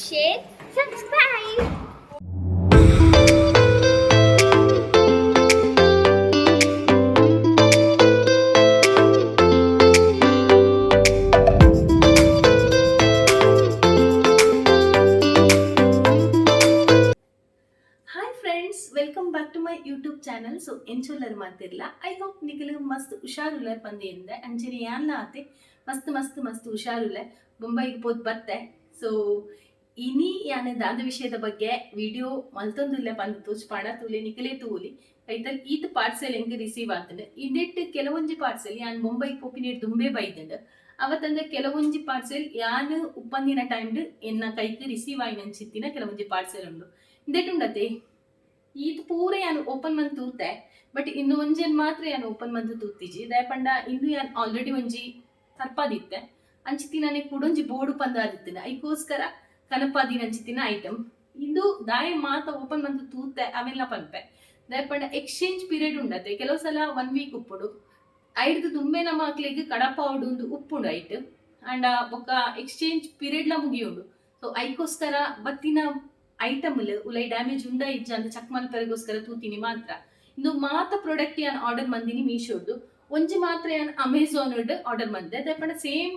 share, subscribe. Hi friends welcome back to my YouTube channel so ಎಂಚೋಲರ್ ಮಾತಿರ್ಲ I hope ನಿಖಿಲ್ ಮಸ್ತ್ ಹುಷಾರುಲ್ಲರ್ ಬಂದಿದ್ದೆ ಅಂಚನೆ ಯಾನ್ಲ ಆತೆ ಮಸ್ತ್ ಮಸ್ತ್ ಮಸ್ತ್ ಹುಷಾರುಲ್ಲ ಮುಂಬೈಗೆ ಪೋದ್ ಬತ್ತೆ ಸೊ ಇನಿ ಯಾನೆ ದಾದ ವಿಷಯದ ಬಗ್ಗೆ ವಿಡಿಯೋ ಮಲ್ತೊಂದುಲ್ಲೆ ಬಂದು ತೋಚ್ಪಾಡ ತೂಲೆ ನಿಕಲೆ ತೂಲಿ. ಐತಲ್ ಈತ್ ಪಾರ್ಸೆಲ್ ಹೆಂಗ್ ರಿಸೀವ್ ಆತಂಡ್. ಇಂದೆಟ್ ಕೆಲವೊಂಜಿ ಪಾರ್ಸೆಲ್ ಯಾನ್ ಮುಂಬೈ ಪೋಪಿನೇಟ್ ದುಂಬೆ ಬೈದಂಡ್ ಅವತ್ತಂದ ಕೆಲವೊಂಜಿ ಪಾರ್ಸೆಲ್ ಯಾನ್ ಉಪ್ಪಂದಿನ ಟೈಮ್ಡ್ ಎನ್ನ ಕೈಗೆ ರಿಸೀವ್ ಆಯ್ನಂಚಿತ್ತಿನ ಕೆಲವೊಂಜಿ ಪಾರ್ಸೆಲ್ ಉಂಡು. ಇಂದೆಟುಂಡತೆ ಈತ್ ಪೂರ ಯಾನ್ ಓಪನ್ ಮಂತ್ ತೂತೆ, ಬಟ್ ಇನ್ನು ಒಂಜೇನ್ ಮಾತ್ರ ಯಾನ್ ಓಪನ್ ಮಂತ್ ತೂತಿಜಿ. ದಯಪಂಡ ಇಂದು ಯಾನ್ ಆಲ್ರೆಡಿ ಒಂಜಿ ತರ್ಪಾದಿತ್ತೆ. ಅಂಚಿತ್ತಿನ ಕುಡೊಂಜಿ ಬೋರ್ಡ್ ಪಂದಾದಿತ್ತೆ ಆದಿತ್ತಿನ ಅಂಚಿತಿನ ಐಟಮ್ ಇಂದು ದಾಯ ಮಾತ ಓಪನ್ ಮಂತ್ ತೂತೆ, ಅವೆಲ್ಲ ಪನ್ಪೆ ದಯಪಂಡ ಎಕ್ಸ್ಚೇಂಜ್ ಪೀರಿಯಡ್ ಉಂಡತೆ. ಕೆಲವು ಸಲ ಒನ್ ವೀಕ್ ಉಪ್ಪುಡು. ಐಡ್ದು ದುಂಬೆ ನಮ್ಮ ಮಕ್ಳಿಗೆ ಕಡಪ ಒಂದು ಉಪ್ಪುಂಡು ಐಟ್ ಅಂಡ್ ಬೊಕ್ಕ ಎಕ್ಸ್ಚೇಂಜ್ ಪೀರಿಯಡ್ಲ ಮುಗಿಯುಂಡು. ಸೊ ಐಕೋಸ್ಕರ ಬತ್ತಿನ ಐಟಮ್ ಉಲೈ ಡ್ಯಾಮೇಜ್ ಉಂಡ ಇಜ್ಜ ಅಂತ ಚೆಕ್ ಮಲ್ಪರಿಗೋಸ್ಕರ ತೂತೀನಿ ಮಾತ್ರ. ಇಂದು ಮಾತ ಪ್ರಾಡಕ್ಟ್ ಯಾನ್ ಆರ್ಡರ್ ಮಂದಿನಿ ಮೀಶೋದು ಒಂಜಿ ಮಾತ್ರ ಯಾನ್ ಅಮೆಝಾನ್ ಆರ್ಡರ್ ಮಂದೆ. ದಯಪಂಡ ಸೇಮ್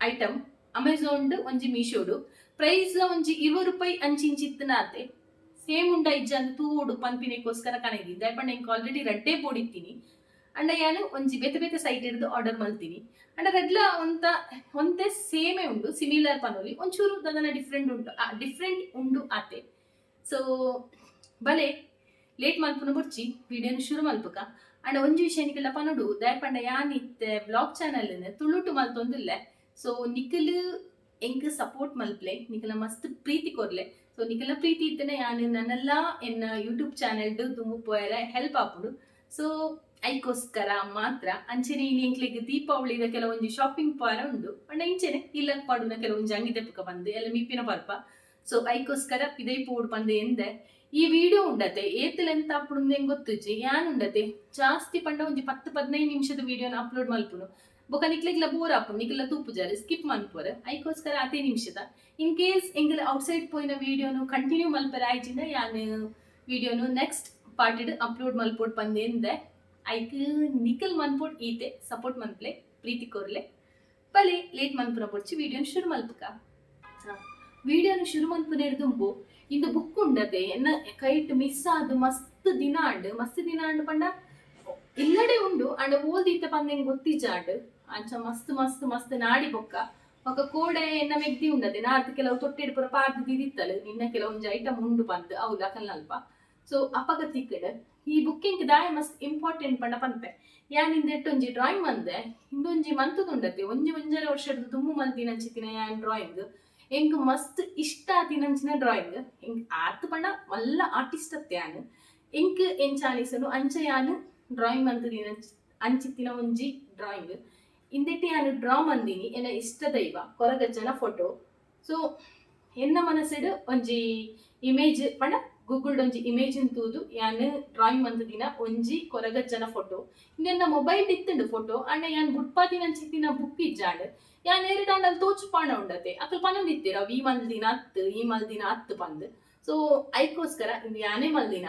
ಐಟಮ್ ಅಮೆಝಾನ್ ಒಂಜಿ ಮೀಶೋಡು. ಪ್ರೈಸ್ ಒಂಜಿ ಇರುವ ರೂಪಾಯಿ ಅಂಚಿಂಚಿತ್ತನ ಆತೆ ಸೇಮ್ ಉಂಡ ಇಜ್ಜ ಅಂತ ತೂಡು ಪನ್ಪಿನೆಗೋಸ್ಕರ ಕಣದಿ ದಯಪಂಡ ಇಂಕ್ ಆಲ್ರೆಡಿ ರಡ್ಡೆ ಬೋಡಿತ್ತೀನಿ ಅಂಡ ಯಾನು ಒಂಜಿ ಬೇತೆ ಬೇತೆ ಸೈಟ್ ಹಿಡಿದು ಆರ್ಡರ್ ಮಲ್ತೀನಿ. ಅಂಡ ರೆಡ್ಲ ಒಂತ, ಒಂತೆ ಸೇಮೇ ಉಂಡು ಸಿಮಿಲರ್ ಪನೋಲಿ. ಒಂಚೂರು ದನ ಡಿಫ್ರೆಂಟ್ ಉಂಟು ಡಿಫ್ರೆಂಟ್ ಉಂಡು ಆತೆ. ಸೊ ಬಲೆ ಲೇಟ್ ಮಲ್ಪನ ಬುರ್ಚಿ ವಿಡಿಯೋನ ಶುರು ಮಲ್ಪಕ. ಅಂಡ ಒಂಜಿ ವಿಷಯ ನಿಕಲ್ಲ ಪನೋಡು. ದಯಪಂಡ, ಯಾನಿತ್ತೆ ಬ್ಲಾಗ್ ಚಾನಲ್ ತುಳುಟು ಮಲ್ತೊಂದಿಲ್ಲ. ಸೊ ನಿಖಲ್ ಎಂಕ್ ಸಪೋರ್ಟ್ ಮಲ್ಪ್ಲೆ ನಿಖಲ ಮಸ್ತ್ ಪ್ರೀತಿ ಕೊರ್ಲೆ ಸೊ ನಿಕಲ ಪ್ರೀತಿ ಇತ್ತನೆ ಯಾನು ನನ್ನೆಲ್ಲ ಎನ್ನ ಯೂಟ್ಯೂಬ್ ಚಾನೆಲ್ ತುಂಬು ಪೋಯರ ಹೆಲ್ಪ್ ಆಪುಡು ಸೊ ಐಕೋಸ್ಕರ ಮಾತ್ರ ಅಂಚೆನೆ ಇನಿ ಎಂಕ್ಲೆಗ್ ದೀಪಾವಳಿದ ಕೆಲವೊಂಜಿ ಶಾಪಿಂಗ್ ಪಾರ ಉಂಡು ಅಂಡ ಇಂಚೆನೆ ಇಲ್ಲ ಪಾಡುನ ಕೆಲವೊಂಜಿ ಅಂಗಿ ತೆಪ್ಪಕ ಬಂದು ಎಲ್ಲ ಮಿಪ್ಪಿನ ಪರ್ಪ ಸೊ ಐಕೋಸ್ಕರ ಪಿದೈ ಪೋಡ್ ಬಂದು ಎಂದೆ ಈ ವಿಡಿಯೋ ಉಂಡತೆ, ಏತಲ್ ಎಂತ ಹೆಂಗ್ ಗೊತ್ತುಜಿ ಯಾನ್ ಉಂಡತೆ? ಜಾಸ್ತಿ ಪಂಡ ಒಂಜಿ ಪತ್ತು ಪದಿನೈದು ನಿಮಿಷದ ವಿಡಿಯೋನ ಅಪ್ಲೋಡ್ ಮಲ್ಪುನು. ಬೊಕ ನಿಕ್ಲಿಗ್ಲ ಬೋರ್ ಆಪುಂಡು ನಿಕ್ಲ ತೂಪುಜಾರು ಸ್ಕಿಪ್ ಮನ್ಪುರ ಐಕೋಸ್ಕರ ಅದೇ ನಿಮಿಷದ. ಇನ್ ಕೇಸ್ ಎಂಗಲ್ ಔಟ್ಸೈಡ್ ಪೋಯಿನ ವಿಡಿಯೋನು ಕಂಟಿನ್ಯೂ ಮಲ್ಪರ ಆಯ್ತಿಂದ ಯಾನ್ ವಿಡಿಯೋನು ನೆಕ್ಸ್ಟ್ ಪಾರ್ಟಿಡ್ ಅಪ್ಲೋಡ್ ಮಲ್ಪೋಡ್ ಪಂದೆ ಎಂದೆ. ಐಕ್ ನಿಕಲ್ ಮನ್ಪೋಡ್ ಈತೆ, ಸಪೋರ್ಟ್ ಮನ್ಪ್ಲೆ, ಪ್ರೀತಿ ಕೋರ್ಲೆ. ಬಲೆ, ಲೇಟ್ ಮನ್ಪುರ ಪೊಡ್ಚಿ ವಿಡಿಯೋನ ಶುರು ಮಲ್ಪಕ. ವಿಡಿಯೋನ ಶುರು ಮನ್ಪುನ ಹಿಡ್ದುಂಬು ಇಂದು ಬುಕ್ ಉಂಡತೆ ಎನ್ನ ಕೈಟ್ ಮಿಸ್ ಆದ್ ಮಸ್ತ್ ದಿನ ಆಂಡ್ ಮಸ್ತ್ ದಿನ ಆಂಡ್ ಪಂಡ ಇಲ್ಲಡೆ ಉಂಡು ಅಂಡ ಓದಿತ್ತ ಪಂದೆಂಗ್ ಗೊತ್ತಿಜಾಡ್ ಅಂಚ ಮಸ್ತ್ ಮಸ್ತ್ ಮಸ್ತ್ ನಾಡಿ ಬೊಕ್ಕ ఒక ಕೋಡೆ ಎನ್ನ ವ್ಯಕ್ತಿ ಉಂಡತೆ ನಾರ್ದು ಕೆಲವು ತೊಟ್ಟಿಡ್ ಪುರ ಪಾರ್ದು ದಿದಿತ್ತಲು ನಿನ್ನ ಕೆಲವೊಂಜಿ ಐಟಮ್ ಉಂಡು ಪಂದ್ ಅವು ಲಕಲ್ ನಲ್ಪ ಸೊ ಅಪಗ ತಿಕ್ಕಡ್ ಈ ಬುಕ್ಕಿಂಗ್ ದಾಯ ಮಸ್ತ್ ಇಂಪಾರ್ಟೆಂಟ್ ಪಂಡ ಪನ್ಪೆ ಯಾನ್ ಇಂದ ಎಟ್ಟೊಂಜಿ ಡ್ರಾಯಿಂಗ್ ಮಂದೆ ಇಂದೊಂಜಿ ಮಂತುದುಂಡತೆ ಒಂಜಿ ಒಂಜರ ವರ್ಷದ ತುಂಬು ಮಂತಿನಂಚಿತ್ತಿನ ಯಾನ್ ಡ್ರಾಯಿಂಗ್ ಮಸ್ತ್ ಇಷ್ಟ ಆತಿನಂಚಿನ ಡ್ರಾಯಿಂಗ್ ಎಂಕ್ ಆತ್ ಪಂಡ, ಮಲ್ಲ ಆರ್ಟಿಸ್ಟ್ ಅತ್ತೆ ಯಾನ್. ಎಂಕ್ ಎಂಚಾನಿಸನು ಅಂಚ ಯಾನ್ ಡ್ರಾಯಿಂಗ್ ಮಂತದಿನ ಅಂಚಿತ್ತಿನ ಒಂಜಿ ಡ್ರಾಯಿಂಗ್ ಇಂದೆಟ್ಟು ಯಾನ್ ಡ್ರಾ ಮಂದಿನಿ ಎನ್ನ ಇಷ್ಟ ದೈವ ಕೊರಗಜ್ಜನ ಫೋಟೋ ಸೊ ಎನ್ನ ಮನಸ್ಸಡ್ ಒಂಜಿ ಇಮೇಜ್ ಪಂಡ ಗೂಗಲ್ಡ್ ಒಂಜಿ ಇಮೇಜ್ ತೂದು ಯಾನ್ ಡ್ರಾಯಿಂಗ್ ಮಂತದಿನ ಒಂಜಿ ಕೊರಗಜ್ಜನ ಫೋಟೋ ಇಂದೆನ್ನ ಮೊಬೈಲ್ ಇತ್ತುಂಡು ಫೋಟೋ ಅಣ್ಣ ಯಾನ್ ಬುಟ್ಪಾದಿನ ಅಂಚಿತ್ತಿನ ಬುಕ್ ಇಜ್ಜಾಂಡ್, ಯಾನ್ ಏರಿಡ ಅಂಡಲ್ ತೋಚು ಪಾಣ ಉಂಡತೆ. ಅಕಲ್ ಪನೊಂದಿತ್ತೀರ ಈ ಮಲ್ದಿನ ಹತ್ತು ಈ ಮಲ್ದಿನ ಹತ್ತು ಪಂದ್. ಸೊ ಐಕೋಸ್ಕರ ಇಂದು ಯಾನೇ ಮಲ್ದಿನ,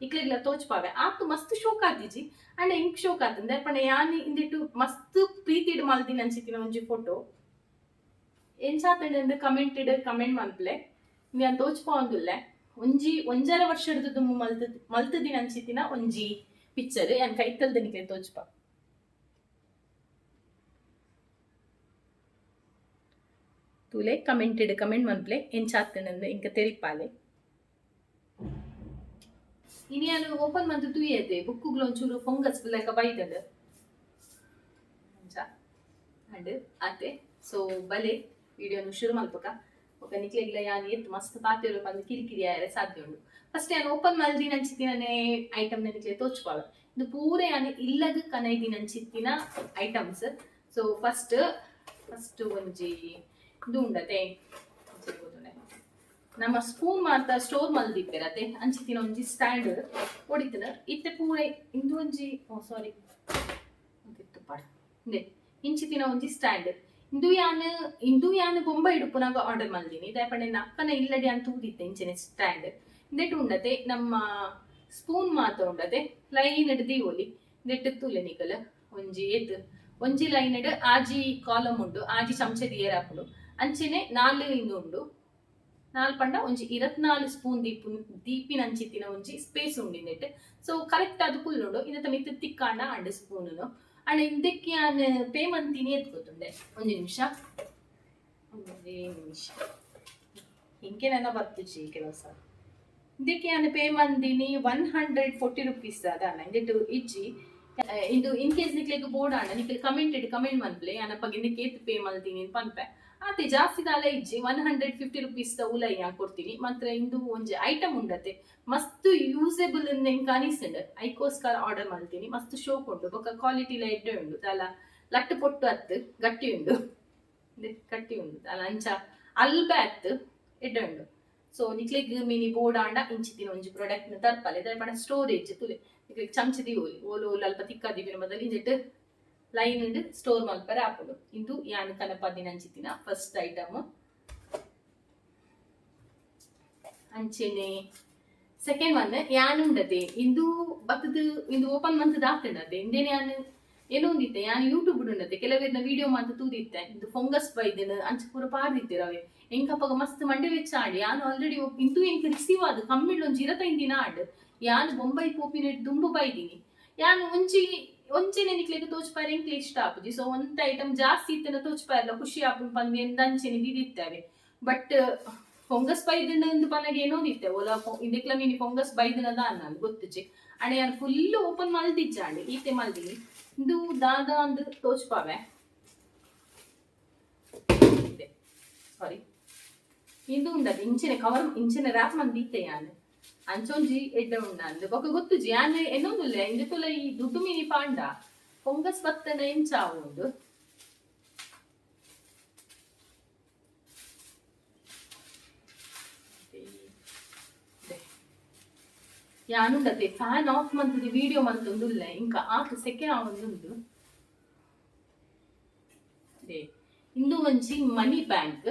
ಇಕ್ಲೆಗ್ಲ ತೋಚ್ಪಾವೆ ಆತು ಮಸ್ತ್ ಶೋಕ್ ಆತಿಜಿ ಅಂಡ್ ಇಂಕ್ ಶೋಕ್ ಆತಂದೆ ಪಂಡ ಯಾನ್ ಇಂದಿಟ್ಟು ಮಸ್ತ್ ಪ್ರೀತಿಡ್ ಮಲ್ದಿನ ಅಂಚಿತ್ತಿನ ಒಂಜಿ ಫೋಟೋ ಎಂಚಾತಂಡ್ ಕಮೆಂಟ್ ಇಡ್ ಕಮೆಂಟ್ ಮಲ್ಪ್ಲೆ ಯಾನ್ ತೋಚ್ಪಾವಂದುಲ್ಲೆ ಒಂಜಿ, ಒಂಜರ ವರ್ಷದ ದುಮ್ಮು ಮಲ್ತ, ಮಲ್ತದಿನ ಅಂಚಿತ್ತಿನ ಒಂಜಿ ಪಿಕ್ಚರ್ ಯಾನ್ ಕೈತಲ್ದ ನಿಕ್ಲೆ ತೋಚ್ಪ ತೂಲೆ ಕಮೆಂಟೆಡ್ ಕಮೆಂಟ್ ಮನ್ಪ್ಲೆ ಎಂಚಾತಂಡ್ ಇಂಕ ತೆರಿಪಾಲೆ ಇನಿ ನಾನು ಓಪನ್ ಮಂತ್ ತೂಯತೆ ಬುಕ್ಕುಗ್ಲು ಒಂಚೂರು ಫಂಗಸ್ ಲೆಕ್ಕ ಬೈತದ. ಅಂಡ್ ಆತೆ. ಸೊ ಬಲೆ ವಿಡಿಯೋನು ಶುರು ಮಲ್ಪಕ. ನಿಕ್ಲೆಗ್ಲ ಯಾನ್ ಎತ್ ಮಸ್ತ್ ಪಾತೆರು ಪಂದ್ ಕಿರಿಕಿರಿ ಆಯರೆ ಸಾಧ್ಯ ಉಂಡು ಫಸ್ಟ್ ಯಾನ್ ಓಪನ್ ಮಲ್ದಿ ಅಂಚಿತ್ತಿನೇ ಐಟಮ್ ನಿಕ್ಲೆ ತೋಚ್ಪಾಳ ಇದು ಪೂರ ಯಾನ್ ಇಲ್ಲದ ಕನೈದಿ ನಂಚಿತ್ತಿನ ಐಟಮ್ಸ್ ಸೊ ಫಸ್ಟ್ ಫಸ್ಟ್ ಒಂಜಿ ಇದು ಉಂಡತೆ. ನಮ್ಮ ಸ್ಪೂನ್ ಮಾತ ಸ್ಟೋರ್ ಮಲ್ದಿಪ್ಪೆರತೆ ಅಂಚಿತ್ತಿನ ಒಂಜಿ ಸ್ಟ್ಯಾಂಡ್ ಒಡಿತನ ಇತ್ತೆ ಪೂರ, ಇಂದು ಒಂಜಿ ಸಾರಿ ಇತ್ತು ಇಂಚಿತ್ತಿನ ಒಂಜಿ ಸ್ಟ್ಯಾಂಡ್ ಇಂದು ಯಾನ್ ಇಂದು ಯಾನ್ ಬೊಂಬ ಇಡುಪುನಾಗ ಆರ್ಡರ್ ಮಲ್ದಿನಿ ದಯಪಂಡೆ ಅಪ್ಪನ ಇಲ್ಲಡಿ ಅಂತ ಊದಿತ್ತೆ ಇಂಚಿನ ಸ್ಟ್ಯಾಂಡ್ ಇಂದೆಟ್ ಉಂಡತೆ, ನಮ್ಮ ಸ್ಪೂನ್ ಮಾತ ಉಂಡತೆ. ಲೈನ್ ಹಿಡ್ದು ಒಲಿ ನೆಟ್ಟು ತುಲೆ ನಿಕಲ್ ಒಂಜಿ ಏತ್ ಒಂಜಿ ಲೈನ್ ಇಡ್ ಆಜಿ ಕಾಲಮ್ ಉಂಡು. ಆಜಿ ಚಮಚದ ದಿಯರ್ ಅಂಚಿನೆ ನಾಲ್ ಇಂದು ಉಂಡು. ನಾಲ್ ಪಂಡ ಒಂಜಿ ಇರತ್ನಾಲ್ ಸ್ಪೂನ್ ದೀಪು, ದೀಪಿನ ಅಂಚಿತ್ತಿನ ಒಂಜಿ ಸ್ಪೇಸ್ ಉಂಡಿಂದೆಟ್ ಸೊ ಕರೆಕ್ಟ್ ಅದು ಫುಲ್ ಉಂಡು ಮಿತ್ತ ಮಿತ್ ತಿಕ್ಕಾಂಡ ಅಂಡ್ ಸ್ಪೂನು ಅಂಡ್ ಇಂದಕ್ಕೆ ನಾನು ಪೇ ಮಂತೀನಿ ಗೊತ್ತುಂಡೆ. ಒಂದು ನಿಮಿಷ. ಒಂದೇ ನಿಮಿಷ. ಹಿಂಗೆ ಬರ್ತಿಚ್ಚಿ ಕೆಲಸ. ಇದಕ್ಕೆ ನಾನು ಪೇ ಮಂದಿನಿ ಒನ್ ಹಂಡ್ರೆಡ್ ಫೋರ್ಟಿ ರುಪೀಸ್ ಅದಾನ ಇಂದಿಟ್ಟು ಇಜ್ಜಿ. ಇಂದು ಇನ್ ಕೇಸ್ ನಿಕ್ಲೆಗ್ ಬೋರ್ಡ್ ಅಣ್ಣ ನಿಕ್ಲೆ ಕಮೆಂಟ್ ಇಡ್ ಕಮೆಂಟ್ ಬಗ್ಗೆ ಇದಕ್ಕೆ ಏತ್ ಪೇ ಅಂತ ಪನ್ಪೆ ಆತೆ ಜಾಸ್ತಿ ದಾಲ ಇಜ್ಜಿ ಒನ್ ಹಂಡ್ರೆಡ್ ಫಿಫ್ಟಿ ರುಪೀಸ್ ದ ಉಲೈ ಕೊಡ್ತೀನಿ. ಮಾತ್ರ ಇಂದು ಒಂಜಿ ಐಟಮ್ ಉಂಡತೆ. ಮಸ್ತ್ ಯೂಸೇಬಲ್ ಹೆಂಗ್ ಕಾಣಿಸ್ಂಡ್ ಐಕೋಸ್ಕರ ಆರ್ಡರ್ ಮಾಡ್ತೀನಿ. ಮಸ್ತ್ ಶೋ ಉಂಡು ಬೊಕ್ಕ ಕ್ವಾಲಿಟಿ ಎಡ್ಡೆ ಉಂಡು. ದಾಲ ಲಟ್ಟು ಪೊಟ್ಟು ಅತ್ತು. ಗಟ್ಟಿ ಉಂಡು. ಗಟ್ಟಿ ಉಂಡು. ದಾಲ ಅಂಚ ಅಲ್ಬೆ ಅತ್ತು. ಎಡ್ಡೆ ಉಂಡು. ಸೊ ನಿಕ್ಲೆಗ್ ಮಿನಿ ಬೋರ್ಡ್ ಆಂಡ ಇಂಚಿತ್ತಿನ ಒಂಜಿ ಪ್ರಾಡಕ್ಟ್ನ ತರ್ಪಲೆ. ಸ್ಟೋರೇಜ್ ತುಲೆ. ನಿಕ್ಲೆಗ್ ಚಮಚದಿ ಓಲಿ ಓಲು ಓಲು ಅಲ್ಪ ತಿಕ್ಕದಿವಿನ ಬದಲು ಇಂದೆಟ್ ಲೈನ್ ಇಂದ ಸ್ಟೋರ್ ಮಲ್ಪರೆ ಆಪುಡು ಇಂದು ಯಾನ್ ಕನಪದಿನ ಅಂಚಿತ್ತಿನ ಫಸ್ಟ್ ಐಟಮ್ ಅಂಚೆನೆ ಸೆಕೆಂಡ್ ಒನ್ ಯಾನ್ ಉಂಡತೆ ಇಂದು ಬತ್ತದು ಇಂದು ಓಪನ್ ಮಂತ್ ದಾತುಂಡತೆ ಇಂದೇನೆ ಯಾನ್ ಏನೋ ಒಂದಿತ್ತೆ ಯಾನ್ ಯೂಟ್ಯೂಬ್ ಉಂಡತೆ ಕೆಲವೇರ್ನ ವಿಡಿಯೋ ಮಾತು ತೂದಿತ್ತೆ ಇದು ಫಂಗಸ್ ಬೈದನ್ ಅಂಚೆ ಪೂರ ಪಾರ್ದಿತ್ತೆ ಅವೆ ಎಂಕಪ್ಪಗ ಮಸ್ತ್ ಮಂಡೆ ವೆಚ್ಚ ಆಡಿ ಯಾನ್ ಆಲ್ರೆಡಿ ಇಂದು ಎಂಕ್ ರಿಸೀವ್ ಆದ ಕಮ್ಮಿಡ್ ಒಂಜಿ ದಿನ ಆಡ್ ಯಾನ್ ಬೊಂಬೈ ಪೋಪಿನ ದುಂಬು ಬೈದಿನಿ ಯಾನ್ ಒಂಜಿ ಒಂಚೆನೆ ನಿಕ್ಲೆಗ್ ತೋಚ್ಪಾರ ಎಂಕ್ಲೆ ಇಷ್ಟ ಆಪುಜಿ ಸೊ ಒಂದ್ ಐಟಮ್ ಜಾಸ್ತಿ ಇತ್ತನ ತೋಚ್ಪಾರಲ್ಲ ಖುಷಿ ಆಪುನ್ ಪಂದ್ ಎಂದಂಚೆನೆ ದಿದಿತ್ತವೆ ಬಟ್ ಫಂಗಸ್ ಬೈದಿನ ಒಂದು ಪನಗೆ ಏನೋ ನಿತ್ತೆ ಓಲ ಇಂದಕ್ಲ ಮೀನಿ ಫಂಗಸ್ ಬೈದಿನದ ಅನ್ನಲ್ ಗೊತ್ತುಚಿ ಅಣೆ ಯಾನ್ ಫುಲ್ ಓಪನ್ ಮಲ್ದಿಜ್ಜಾಂಡೆ ಈತೆ ಮಲ್ದಿನಿ ಇದು ದಾದ ಅಂದ್ ತೋಚ್ಪಾವೆ ಸಾರಿ ಇಂದು ಉಂಡದು ಇಂಚಿನ ಕವರ್ ಇಂಚಿನ ರ್ಯಾಪ್ ಮಂದಿತ್ತೆ ಯಾನ್ ಅಂಚೊಂಜಿ ಎಡ್ಡ ಉಂಡ? ಬೊಕ ಗೊತ್ತುಜಿ ಯಾನ್ ಎನ್ನೊಂದುಲ್ಲ ಇಂದು ತುಲ ಈ ದುಡ್ಡು ಮೀನಿ ಪಾಂಡ ಫಂಗಸ್ ಬತ್ತನ ಎಂಚಾವು ಉಂಡು ಯಾನುಂಡತೆ ಫ್ಯಾನ್ ಆಫ್ ಮಂತದಿ ವಿಡಿಯೋ ಮಂತೊಂದುಲ್ಲ? ಇಂಕ ಆಕ್ ಸೆಕೆ ಆವೊಂದುಂಡು? ಇಂದು ಒಂಜಿ ಮನಿ ಬ್ಯಾಂಕ್.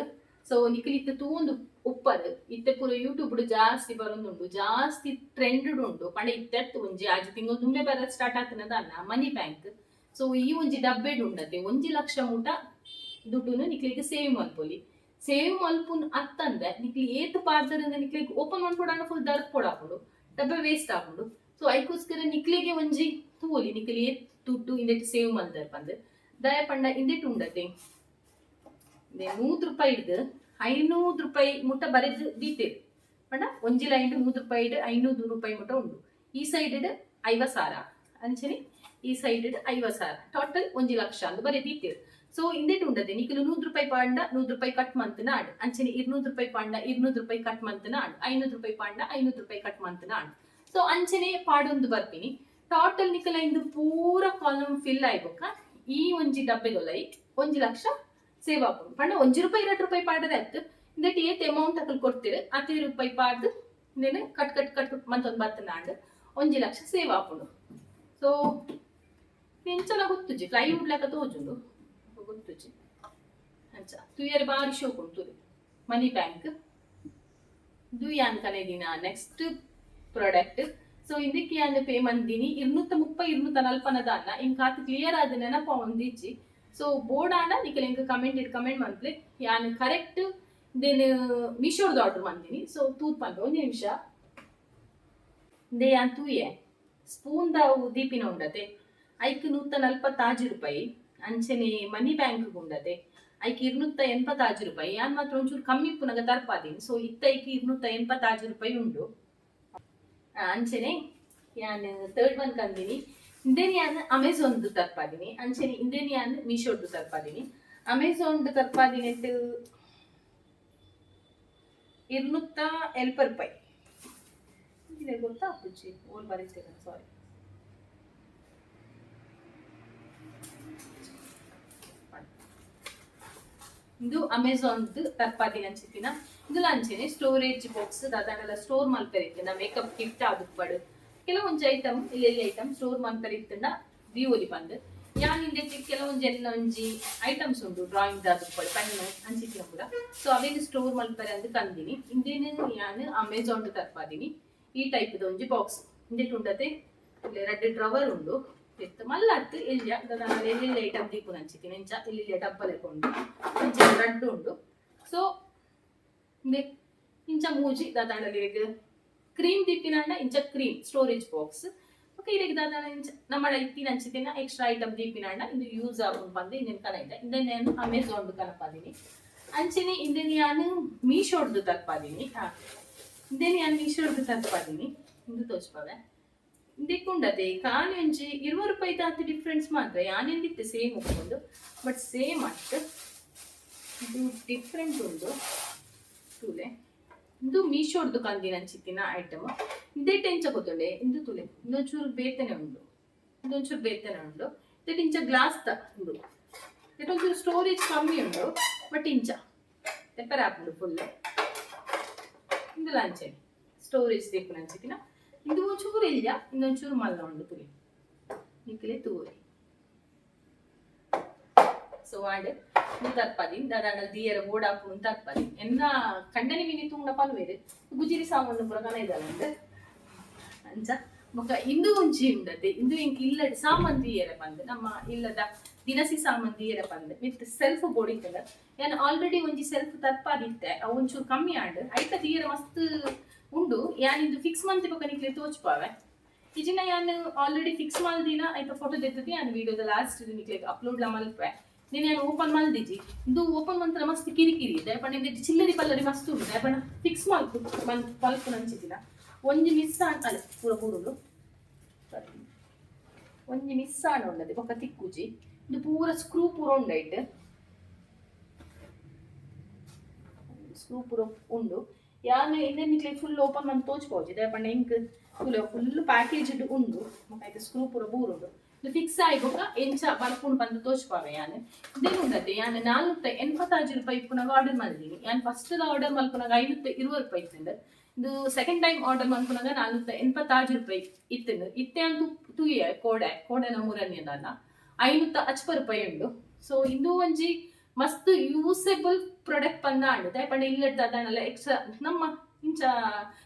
ಸೊ ನಿಖಿಲ್ ಇತ್ತ ತೂಂದು ಉಪ್ಪದ ಇತ್ತೆ ಪೂರ ಯೂಟ್ಯೂಬ್ ಜಾಸ್ತಿ ಬರೋದುಂಡು ಜಾಸ್ತಿ ಟ್ರೆಂಡ್ ಉಂಡು ಪಂಡ ಇತ್ತೆತ್ತು ಒಂಜಿ, ಆಜಿ ತಿಂಗಳು ತುಂಬೆ ಬರ ಸ್ಟಾರ್ಟ್ ಆಗ್ತದ ಅಲ್ಲ ಮನಿ ಬ್ಯಾಂಕ್ ಸೊ ಈ ಒಂಜಿ ಡಬ್ಬೆಡ್ ಉಂಡತೆ ಒಂಜಿ ಲಕ್ಷ ಮೂಟ ದುಡ್ಡುನು ನಿಕ್ಲಿಗೆ ಸೇವ್ ಮಲ್ಪೊಲಿ. ಸೇವ್ ಮಲ್ಪುನ್ ಅತ್ತಂದ್ರೆ ನಿಕ್ಲಿ ಏತ್ ಪಾರ್ದರಿಂದ ನಿಕ್ಲಿಗೆ ಓಪನ್ ಮಾಡ್ಕೊಡೋಣ ಫುಲ್ ದರ್ಕ್ ಕೊಡಾಪುಡು ಡಬ್ಬೆ ವೇಸ್ಟ್ ಆಪುಂಡು. ಸೊ ಐಕೋಸ್ಕರ ನಿಕ್ಲಿಗೆ ಒಂಜಿ ತೂಲಿ ನಿಕ್ಲಿ ಏತ್ ದುಡ್ಡು ಇಂದೆಟ್ ಸೇವ್ ಮಲ್ದರ್ ಬಂದ್ರೆ ದಯ ಪಂಡ ಉಂಡತೆ ನೂತ್ ರೂಪಾಯಿ ಹಿಡ್ದು ಐನೂರು ರೂಪಾಯಿ ಮುಟ್ಟ ಬರೆದು ದೀತೇವೆ ಪಂಡ, ಒಂಜಿ ಲೈನ್ ನೂರು ರೂಪಾಯಿ ಐನೂರು ರೂಪಾಯಿ ಮುಟ್ಟ ಉಂಡು. ಈ ಸೈಡ್ ಐವತ್ ಸಾವಿರ ಅಂಚನೆ ಈ ಸೈಡ್ ಐವತ್ ಸಾವಿರ ಟೋಟಲ್ ಒಂಜಿ ಲಕ್ಷ ಅಂದು ಬರೀ ಸೊ ಇಂದೆಟ್ ಉಂಡದೆ ನಿಖಿಲು ನೂರು ರೂಪಾಯಿ ಪಾಂಡ, ನೂರು ರೂಪಾಯಿ ಕಟ್ ಮಂತ್ ನಾಡ್. ಅಂಚನೆ ಇರ್ನೂರು ರೂಪಾಯಿ ಪಾಂಡ, ಇರ್ನೂರು ರೂಪಾಯಿ ಕಟ್ ಮಂತ್ ನಾಡ್. ಐನೂರು ರೂಪಾಯಿ ಪಾಂಡ, ಐನೂರು ರೂಪಾಯಿ ಕಟ್ ಮಂತ್ ನಾಡ್. ಸೊ ಅಂಚನೆ ಪಾಡೊಂದು ಬರ್ತೀನಿ. ಟೋಟಲ್ ನಿಖಲ ಇಂದು ಪೂರ ಕಾಲಮ್ ಫಿಲ್ ಆಯ್ಬೇಕಾ ಈ ಒಂಜಿ ಡಬ್ಬೆಗೊಲೈ ಒಂಜಿ ಲಕ್ಷ ಸೇವ್ ಆಗ್ಬೋದು. ಪಂಡ ಒಂಜಿ ರೂಪಾಯಿ ಎರಡು ರೂಪಾಯಿ ಪಾಡದೆ ಆಯ್ತು. ಇಂದಟ್ ಏತ್ ಅಮೌಂಟ್ ಅಕಲ್ ಕೊಡ್ತೀರಿ. ಅತಿ ರೂಪಾಯಿ ಪಾಡ್ದು ಇಂದೇನು ಕಟ್ ಕಟ್ ಕಟ್ ಮಂತೊಂದು ಆಡ್ ಒಂಜಿ ಲಕ್ಷ ಸೇವ್ ಆಗ್ಬೋದು. ಸೊ ಎಂಚಲ ಗೊತ್ತುಜಿ ಫ್ಲೈವುಡ್ ಲೆಕ್ಕ ತೋಜುಂಡು. ಗೊತ್ತುಜಿ ಅಂಚ. ತುಯರ್ ಬಾರಿ ಶೋಕ್ ಉಂಟು ಮನಿ ಬ್ಯಾಂಕ್. ಇದು ಯಾನ್ ದಿನ ನೆಕ್ಸ್ಟ್ ಪ್ರಾಡಕ್ಟ್ ಸೊ ಇದಕ್ಕೆ ಯಾನ್ ಪೇ ಮಂದಿನಿ? ಇರ್ನೂತ ಮುಪ್ಪ ಇರ್ನೂತ ಅನ್ನ. ಇಂಕ ಆತ್ ಕ್ಲಿಯರ್ ಆದ ನೆನಪ ಒಂದಿಜ್ಜಿ ಸೊ ಬೋರ್ಡ್ ಆಂಡ ನಿಖಲ್ ಇಂಕ ಕಮೆಂಟ್ ಇಟ್ ಕಮೆಂಟ್ ಮಂತ್ಲೆ ಯಾನ್ ಕರೆಕ್ಟ್ ದೆನ್ ಮೀಶೋರ್ದು ಆರ್ಡರ್ ಮಂದಿನಿ ಸೊ ತೂತ್ ಪಂಡ ಒಂದು ನಿಮಿಷ. ದೇ, ಯಾನ್ ತೂಯೆ ಸ್ಪೂನ್ ದ ದೀಪಿನ ಉಂಡತೆ. ಐಕ್ ನೂತ್ತ ನಲ್ಪತ್ತಾಜು ರೂಪಾಯಿ. ಅಂಚನೆ ಮನಿ ಬ್ಯಾಂಕ್ ಉಂಡತೆ. ಐಕ್ ಇರ್ನೂತ್ತ ಎಂಪತ್ತಾಜು ರೂಪಾಯಿ. ಯಾನ್ ಮಾತ್ರ ಒಂಚೂರು ಕಮ್ಮಿ ಪುನಗ ತರ್ಪಾದೀನಿ. ಸೊ ಇತ್ತ ಐಕ್ ಇರ್ನೂತ್ತ ಎಂಪತ್ತಾಜು ರೂಪಾಯಿ ಉಂಡು. ಅಂಚನೆ, ಯಾನ್ ತರ್ಡ್ ಮಂತ್ ಕಂದಿನಿ. ಇಂದೇನ್ ಯಾನ್ ಅಮೆಝಾನ್ದು ತರ್ಪಾದಿನಿ ಅಂಚನೆ ಇಂದೇನ್ ಮೀಶೋ ಮೀಶೋಡ್ದು ತರ್ಪಾದಿನಿ. ಅಮೆಝಾನ್ದು ತರ್ಪಾದಿನಿ ಎಟ್ಟು ಇರ್ನೂತ್ತ ಎಲ್ಪರ್ ರೂಪಾಯಿ. ಇದೆ ಗೊತ್ತಾ ಅಪ್ಪುಚ್ಚಿ ಓಲ್ ಬರೀತೇನೆ ಸಾರಿ ಇದು ಅಮೆಝಾನ್ದು ತರ್ಪಾದಿನ ಅಂಚಿತ್ತಿನ ಇದು ಅಂಚೆನೆ ಸ್ಟೋರೇಜ್ ಬಾಕ್ಸ್ ದಾದಾನೆಲ್ಲ ಸ್ಟೋರ್ ಮಲ್ಪೆರಿತ್ತಿನ ಮೇಕಪ್ ಕಿಟ್ ಆದುಪ್ಪಡು ಕೆಲವೊಂದು ಐಟಮ್ ಇಲ್ಲಿ ಐಟಮ್ ಸ್ಟೋರ್ ಮಲ್ಪೆರಿತ್ತಿನ ವಿವೋಲಿ ಬಂದು. ಯಾನ್ ಹಿಂದೆ ಕೆಲವೊಂದು ಎಲ್ಲೊಂಜಿ ಐಟಮ್ಸ್ ಉಂಟು ಡ್ರಾಯಿಂಗ್ ದಾದ ಪೆನ್ನು ಅಂಚಿತಿ ಕೂಡ ಸೊ ಅವೇನು ಸ್ಟೋರ್ ಮಾಡ್ತಾರೆ ಅಂತ ತಂದಿನಿ. ಇಂದೇನೆ ಯಾನ್ ಅಮೆಝಾನ್ ತರ್ಪಾದಿನಿ ಈ ಟೈಪ್ದ ಒಂಜಿ ಬಾಕ್ಸ್ ಇಂದೆಟ್ ಉಂಡತೆ ರೆಡ್ ಡ್ರವರ್ ಉಂಡು. ಇತ್ತು ಮಲ್ಲತ್ತು ಇಲ್ಯ ನಾನು ಐಟಮ್ ದೀಪು ಹಂಚಿತೀನಿ ಇಂಚ ಇಲ್ಲಿ ಡಬ್ಬ ಲೆಕ್ಕೊಂಡು ಇಂಚ ರೆಡ್ ಉಂಡು. ಸೊ ಇಂಚ ಮೂಜಿ ದಾದಾಂಡಲಿಗೆ ಕ್ರೀಮ್ ದೀಪಿನಾಂಡ ಇಂಚ ಕ್ರೀಮ್ ಸ್ಟೋರೇಜ್ ಬಾಕ್ಸ್ ಓಕೆ ಇಂಚ ನಮ್ಮ ಇತ್ತಿನ ಎಕ್ಸ್ಟ್ರಾ ಐಟಮ್ ದೀಪಿನಾಂಡ ಇದು ಯೂಸ್ ಆಗೊಂಡು ಬಂದು ಇಂದಿನ ಕನ ಇದೆ ಇಂದ ನಾನು ಅಮೆಝಾನ್ ಕನಪಾದೀನಿ ಅಂಚಿನಿ ಇಂದಿನ ನಾನು ಮೀಶೋಡ್ದು ತರ್ಪಾದೀನಿ ಹಾ ಇಂದೇನು ನಾನು ಮೀಶೋಡ್ದು ತರ್ಪಾದೀನಿ ಇಂದು ತೋಚ್ಪವೆ ಇಂದಕ್ಕೊಂಡದೆ ಕಾಲು ಒಂಜಿ ಇರುವ ರೂಪಾಯಿ ಹತ್ತು ಡಿಫ್ರೆನ್ಸ್ ಮಾತ್ರ ಯಾನೆಂದಿತ್ತೆ ಸೇಮ್ ಉಂಟು ಬಟ್ ಸೇಮ್ ಅಟ್ ಇದು ಡಿಫ್ರೆಂಟ್ ಉಂಟು ತುಲೆ ಇದು ಮೀಶೋ ಕಂದಿನ ಚಿತ್ತಿನ ಐಟಮ್ ಇದೇ ಟೆಂಚ ಕೊತ್ತೊಂಡೆ, ಇಂದು ತುಲೆ. ಇನ್ನೊಂಚೂರು ಬೇತನೆ ಉಂಡು. ಇನ್ನೊಂಚೂರು ಬೇತನೆ ಉಂಡು. ಇದೇ ಇಂಚ ಗ್ಲಾಸ್ ತ ಉಂಡು. ಇದೊಂಚೂರು ಸ್ಟೋರೇಜ್ ಕಮ್ಮಿ ಉಂಡು ಬಟ್ ಇಂಚ ಪೆಪ್ಪರ್ ಆಪುಂಡು ಫುಲ್ ಇಂದು ಲಾಂಚೆ ಸ್ಟೋರೇಜ್ ದೀಪು ನಂಚಿತ್ತಿನ ಇಂದು ಒಂಚೂರು ಇಲ್ಲ, ಇನ್ನೊಂಚೂರು ಮಲ್ಲ ಉಂಡು ತುಳೆ ನಿಕ್ಲೆ ತೂರಿ ತರ್ಪದಿ ದಾದಾಂಡ ದಿಯರ ಬೋಡಾಪು ತರ್ಪದಿ ಎನ್ನ ಕಂಡನಿ ಮಿನಿ ತುಂಡ ಪಲ್ವೇರು ಗುಜಿರಿ ಸಾಮಾನು ಪುರ ಕನ ಇದಲ್ಲ ಅಂಚ ಬೊಕ ಇಂದು ಒಂಜಿ ಉಂಡತೆ ಇಂದು ಎಂಕ್ ಇಲ್ಲ ಸಾಮಾನ್ ದಿಯರ ಬಂದ್ ನಮ್ಮ ಇಲ್ಲದ ದಿನಸಿ ಸಾಮಾನ್ ದಿಯರ ಬಂದ್ ವಿತ್ ಸೆಲ್ಫ್ ಬೋಡಿಂಗ್ ಯನ್ ಆಲ್ರೆಡಿ ಒಂಜಿ ಸೆಲ್ಫ್ ತರ್ಪಾದಿತ್ತೆ. ಅವು ಒಂಚೂರು ಕಮ್ಮಿ ಆಂಡ್. ಐತ ದಿಯರ ಮಸ್ತ್ ಉಂಡು. ಯಾನ್ ಇದು ಫಿಕ್ಸ್ ಮಂತ್ ಬೊಕ ನಿಕ್ಲೆ ತೋಚ್ಪಾವೆ. ಇಜಿನ ಯಾನ್ ಆಲ್ರೆಡಿ ಫಿಕ್ಸ್ ಮಲ್ದಿನ ಐತ ಫೋಟೋ ದೆತ್ತದಿ. ಯಾನ್ ವಿಡಿಯೋದ ಲಾಸ್ಟ್ ನಿಕ್ಲೆ ಅಪ್ಲೋಡ್ ಲ ಮಲ್ಪೆ. ನೀನು ಯಾನ್ ಓಪನ್ ಮಲ್ದಿಜಿ ಇದು ಓಪನ್ ಮಂತ್ರ ಮಸ್ತ್ ಕಿರಿಕಿರಿ. ಬಣ್ಣ ಇದು ಚಿಲ್ಲರಿ ಪಲ್ಲರಿ ಮಸ್ತ್ ಉಂಟು. ಬಣ್ಣ ಫಿಕ್ಸ್ ಮಲ್ಪು ಮಲ್ ಪಲ್ಪು ನಂಚಿದಿನ ಒಂಜಿ ಮಿಸ್ ಅಲ್ಲ, ಪೂರ ಪೂರುಡು ಒಂಜಿ ಮಿಸ್ ಆಣ ಉಂಡದೆ ಬೊಕ್ಕ ತಿಕ್ಕುಜಿ. ಇದು ಪೂರ ಸ್ಕ್ರೂ ಪೂರ ಉಂಡೈಟ್ ಸ್ಕ್ರೂ ಪೂರ ಉಂಡು. ಯಾರು ಇನ್ನೇನಿಕ್ಲೆ ಫುಲ್ ಓಪನ್ ಮಂತ್ ತೋಚ್ಕೋಜಿ ದಯಪಂಡ ಇಂಕ್ ಫುಲ್ ಫುಲ್ ಪ್ಯಾಕೇಜ್ ಉಂಡು. ಮತ್ತೆ ಸ್ಕ್ರೂ ಪೂರ ಬೂರುಂಡು ಇದು ಫಿಕ್ಸ್ ಆಯ್ಬೋಕ ಎಂಚ ಬರ್ಪುಂಡು ಬಂದು ತೋಚ್ಪಾವೆ ಯಾನ್. ಇದೇನುಂಡತೆ ಯಾನ್ ನಾಲ್ನೂತ್ತ ಎಂಬತ್ತಾಜು ರೂಪಾಯಿ ಪುನಗ ಆರ್ಡರ್ ಮಾಡಿದ್ದೀನಿ. ಯಾನ್ ಫಸ್ಟ್ ಆರ್ಡರ್ ಮಲ್ಪುನಾಗ ಐನೂತ್ತ ಇರುವ ರೂಪಾಯಿ ಇತ್ತು ಇದು ಸೆಕೆಂಡ್ ಟೈಮ್ ಆರ್ಡರ್ ಮಲ್ಪುನಾಗ ನಾಲ್ನೂತ್ತ ಎಂಬತ್ತಾಜು ರೂಪಾಯಿ ಇತ್ತು ಇತ್ತೆ ಅಂತೂ ತೂಯೆ, ಕೋಡೆ ಕೋಡೆ ನಮ್ಮೂರನ್ಯದಲ್ಲ ಐನೂತ್ತ ಅಚ್ಪ ರೂಪಾಯಿ ಉಂಡು ಸೊ ಇಂದು ಒಂಜಿ ಮಸ್ತ್ ಯೂಸೆಬಲ್ ಪ್ರಾಡಕ್ಟ್ ಪಂದ ಆಂಡ್ ಪಂಡ ಇಲ್ಲದ ಅದನ್ನೆಲ್ಲ ಎಕ್ಸ್ಟ್ರಾ ನಮ್ಮ ಇಂಚ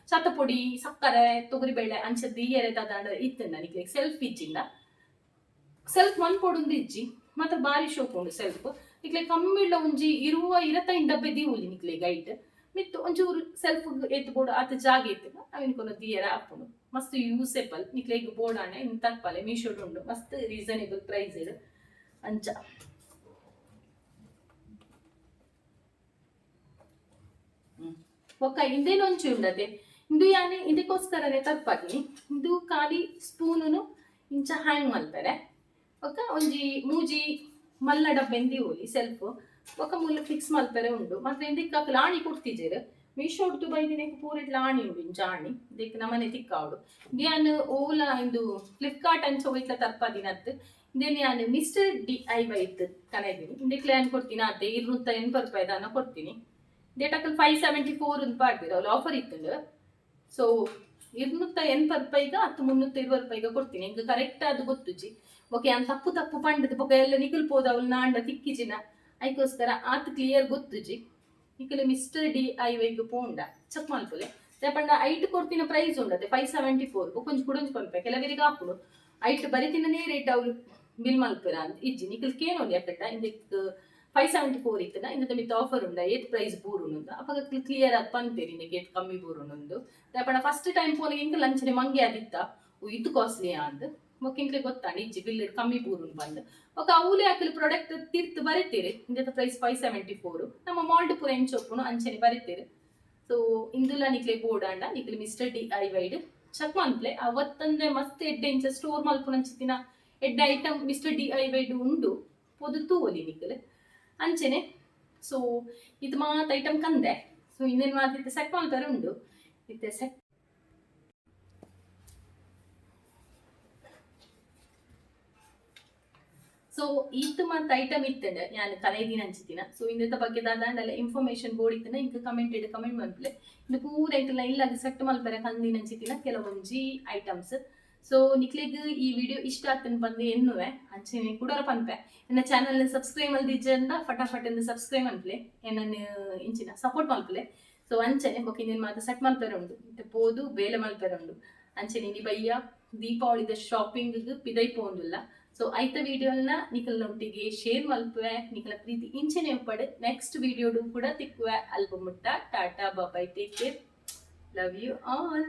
ಚತ್ತಪೊಡಿ ಸಕ್ಕರೆ, ತೊಗರಿಬೇಳೆ, ಅಂಚದ್ದು ಈಯರೆ ದಾದಾಂಡ ಇತ್ತು ನನಗೆ. ಸೆಲ್ಫ್ ಇಜ್ಜಿಂದ ಸೆಲ್ಫ್ ಮನ್ಪೊಡುಂದು ಇಜ್ಜಿ. ಮಾತ್ರ ಬಾರಿ ಶೋಪ್ ಉಂಡು ಸೆಲ್ಫ್ ನಿಕ್ಲೆ ಕಮ್ಮಿಳ್ಳ ಒಂಜಿ ಇರುವ ಇರತ್ತೈನ್ ಡಬ್ಬೆ ದೀವುಲಿ ನಿಕ್ಲೆ ಗೈಟ್ ಮಿತ್ತು ಒಂಚೂರು ಸೆಲ್ಫ್ ಎತ್ತು ಬೋರ್ಡ್ ಆತ ಜಾಗ ಇತ್ತು ಅವಿನ್ಕೊನ ದಿಯರ ಹಾಕೊಂಡು ಮಸ್ತ್ ಯೂಸೇಬಲ್ ನಿಕ್ಲೆ ಈಗ ಇನ್ ತರ್ಪಲೆ ಮೀಶೋಡ್ ಉಂಡು. ಮಸ್ತ್ ರೀಸನೇಬಲ್ ಪ್ರೈಸ್ ಇದು. ಅಂಚ. ಒಕ್ಕ ಇಂದೇನೊಂಚು ಉಂಡದೆ ಇಂದು ಯಾನೆ ಇದಕ್ಕೋಸ್ಕರನೇ ತರ್ಪಾಗಿ ಇಂದು ಖಾಲಿ ಸ್ಪೂನು ಇಂಚ ಹ್ಯಾಂಗ್ ಮಲ್ಪರೆ ಒಕ್ಕ ಒಂಜಿ ಮೂಜಿ ಮಲ್ಲಡ ಡಬ್ಬೆಂದಿ ಹೋಲಿ ಸೆಲ್ಫ್ ಒಕ್ಕ ಮುಲ್ಲ ಫಿಕ್ಸ್ ಮಲ್ಪರೆ ಉಂಡು. ಮತ್ತೆ ಇಂದಿಕ್ಕ ಲಾಣಿ ಕೊಡ್ತಿದ್ದೀರ ಮೀಶೋಡ್ದು ಬೈದಿನ ಪೂರ ಲಾಣಿ ಉಂಡು ಜಾಣಿ ಇದಕ್ಕೆ ನಮ್ಮನೆ ತಿಕ್ಕಾವಡು ದಿಯಾನ್ ಓಲ ಇಂದು ಫ್ಲಿಪ್ಕಾರ್ಟ್ ಅಂಚ ಹೋಯ್ತಲ ತರ್ಪಾದಿನತ್ ಇದೇನು ನಾನು ಮಿಸ್ಟರ್ ಡಿ ಐ ವೈತ್ ಕನೆದಿನಿ ಇದಕ್ಕೆ ನಾನು ಕೊಡ್ತೀನಿ ಅದೇ ಇರುತ್ತ ಎನ್ ರೂಪಾಯಿ ದಾನ ಕೊಡ್ತೀನಿ. ಡೇಟಾಕಲ್ ಫೈವ್ ಸೆವೆಂಟಿ ಫೋರ್ ಅಂತ ಪಾಡ್ದಿರ ಅವ್ಳು ಆಫರ್ ಇತ್ತು ಸೊ ಇರ್ನೂತ್ತ ಎಂಪತ್ತು ರೂಪಾಯಿಗ ಹತ್ತು ಮುನ್ನೂತ್ತ ಇರುವ ರೂಪಾಯಿಗ ಕೊಡ್ತೀನಿ. ನಿಮ್ಗೆ ಕರೆಕ್ಟ್ ಅದು ಗೊತ್ತು ಜಿ. ಓಕೆ ಅಂತ ತಪ್ಪು ತಪ್ಪು ಪಂಡದ ಬೊಕ ಎಲ್ಲ ನಿಕಲ್ ಪೋದ ಅವ್ನ ನಾಂಡ ತಿಕ್ಕಿಜಿನ ಅದಕ್ಕೋಸ್ಕರ ಆತ್ ಕ್ಲಿಯರ್ ಗೊತ್ತು ಜಿ. ನಿಕಲ್ ಮಿಸ್ಟರ್ ಡಿ ಐ ವೈಗ್ ಪೋಂಡ. ಚೆಕ್ ಮಾಡ್ಕೊಲೆ. ಪಂಡ ಐಟ್ ಕೊಡ್ತಿನ ಪ್ರೈಸ್ ಉಂಡತೆ ಫೈವ್ ಸೆವೆಂಟಿ ಫೋರ್ ಕೊಂಚ ಕುಡಂಜ್ ಕೊನ್ಪೆ. ಕೆಲವರಿಗೆ ಹಾಕುಡು ಐಟ್ ಬರಿತಿನೇ ರೇಟ್ ಅವ್ರು ಬಿಲ್ ಮಲ್ಪರ ಅಂತ. ಇಜ್ಜಿ, ನಿಖಲ್ ಕೇನೋಲಿ ಅಕ್ಕಟ್ಟ ಇಂದಕ್ಕೆ ஃபைவ் செவன்ட்டி ஃபோர் இருக்குன்னா இந்த ಆಫರ್ ஆஃபர் உண்டா ಪ್ರೈಸ್ ப்ரைஸ் பூருணுண்டு அப்போ ಕ್ಲಿಯರ್ ಆದ್ ಪಂತೇರಿ ನಿನಗೆ ಏತ್ ಕಮ್ಮಿ ಬೂರುನೊಂದು ದಪಣ ಫಸ್ಟ್ ಟೈಮ್ ಫೋನಿಗೆ ಇಂಕ ಲಂಚನೆ ಮಂಗೆ ಆದಿತ್ತ ಇದು ಕಾಸ್ಟ್ಲಿ ಅಂದ್ ಮೊಕ್ಕಿಂಕ್ಲೆ ಗೊತ್ತಾಂಡ್ ಇಜ್ಜಿ ಬಿಲ್ ಕಮ್ಮಿ ಬೂರುನ್ ಬಂದ್ ಒಕ ಅವಲೇ ಆಕಲಿ ಪ್ರಾಡಕ್ಟ್ ತಿರ್ತ್ ಬರೀತೀರಿ ಇಂದ ಪ್ರೈಸ್ ಫೈವ್ ಸೆವೆಂಟಿ ಫೋರ್ ನಮ್ಮ ಮಾಲ್ಡ್ ಪೂರ ಎಂಚೊಪ್ಪುನು ಅಂಚನೆ ಬರೀತೀರಿ ಸೊ ಇಂದುಲ ನಿಕ್ಲೆ ಬೋರ್ಡ್ ಅಂಡ, ನಿಕ್ಲೆ Mister D I Y check ಮನ್ಪ್ಲೆ ಅವತ್ತಂದ್ರೆ ಮಸ್ತ್ ಎಡ್ಡೆ ಇಂಚ ಸ್ಟೋರ್ ಮಲ್ಪುನ ಅಂಚಿತ್ತಿನ ಎಡ್ಡೆ item mister D I wide ಉಂಡು. ಪೊದು ತೂವಲಿ ನಿಕ್ಲೆ. ಅಂಚನೆ. ಸೊ ಇದು ಮಾತ ಐಟಮ್ ಕಂದೆ. ಸೊ ಇನ್ನೇನು ಮಾತಿತ್ತೆ ಸೆಟ್ ಮಲ್ಪರೆ ಉಂಡು ಇತ್ತೆ ಸೆಟ್ ಸೊ ಈತ್ ಮಂತ್ ಐಟಮ್ ಇತ್ತಂಡ. ഞാൻ ಕಲೆದಿನ ಅಂಚಿತಿನ ಸೊ ಇಂದತ ಬಗ್ಗೆ ದಾದಾಂಡಲ್ಲ ಇನ್ಫಾರ್ಮೇಶನ್ ಬೋರ್ಡ್ ಇತ್ತನ ಇಂಕ ಕಮೆಂಟ್ ಇಡ್ ಕಮೆಂಟ್ ಮಲ್ಪಲೆ ಇಂದು ಪೂರ ಐತಲ್ಲ ಇಲ್ಲ ಸೆಟ್ ಮಲ್ಪರೆ ಕಂದಿನ ಅಂಚಿತಿನ ಕೆಲವೊಂಜಿ ಐಟಮ್ಸ್ ಸೊ ನಿಕ್ಲೆಗ್ ಈ ವಿಡಿಯೋ ಇಷ್ಟ ಆಗ್ತಾನೆ ಬಂದು ಎನ್ನುವೆ. ಅಂಚೆನೆ ಕೂಡ ಪನ್ಪೆ ಎನ್ನ ಚಾನಲ್ ಸಬ್ಸ್ಕ್ರೈಬ್ ಮಲ್ದಿಜ್ಜಂದ ಫಟಾಫಟ್ ಎಂದು ಸಬ್ಸ್ಕ್ರೈಬ್ ಮಲ್ಪಲೆ ಏನನ್ನ ಇಂಚಿನ ಸಪೋರ್ಟ್ ಮಲ್ಪಲೆ ಸೊ ಅಂಚನೆ ಬೊಕ್ಕ ಇಂದಿನ ಮಾತ ಸೆಟ್ ಮಲ್ಪೆರೆ ಉಂಡು ಪೋದು ಬೇಲೆ ಮಲ್ಪೆರೆ ಉಂಡು ಅಂಚನೆ, ನಿ ಬಯ್ಯ, ದೀಪಾವಳಿದ ಶಾಪಿಂಗ್ ಪಿದೈ ಪೋಂದುಲ್ಲ ಸೊ ಐತ ವಿಡಿಯೋನ ನಿಖಲ್ನೊಟ್ಟಿಗೆ ಶೇರ್ ಮಲ್ಪುವೆ ನಿಖಲ ಪ್ರೀತಿ ಇಂಚನೆ ಪಡೆ ನೆಕ್ಸ್ಟ್ ವಿಡಿಯೋಡು ಕೂಡ ತಿಕ್ಕುವೆ. ಅಲ್ಪ ಮುಟ್ಟ. Tata bye bye take care love you all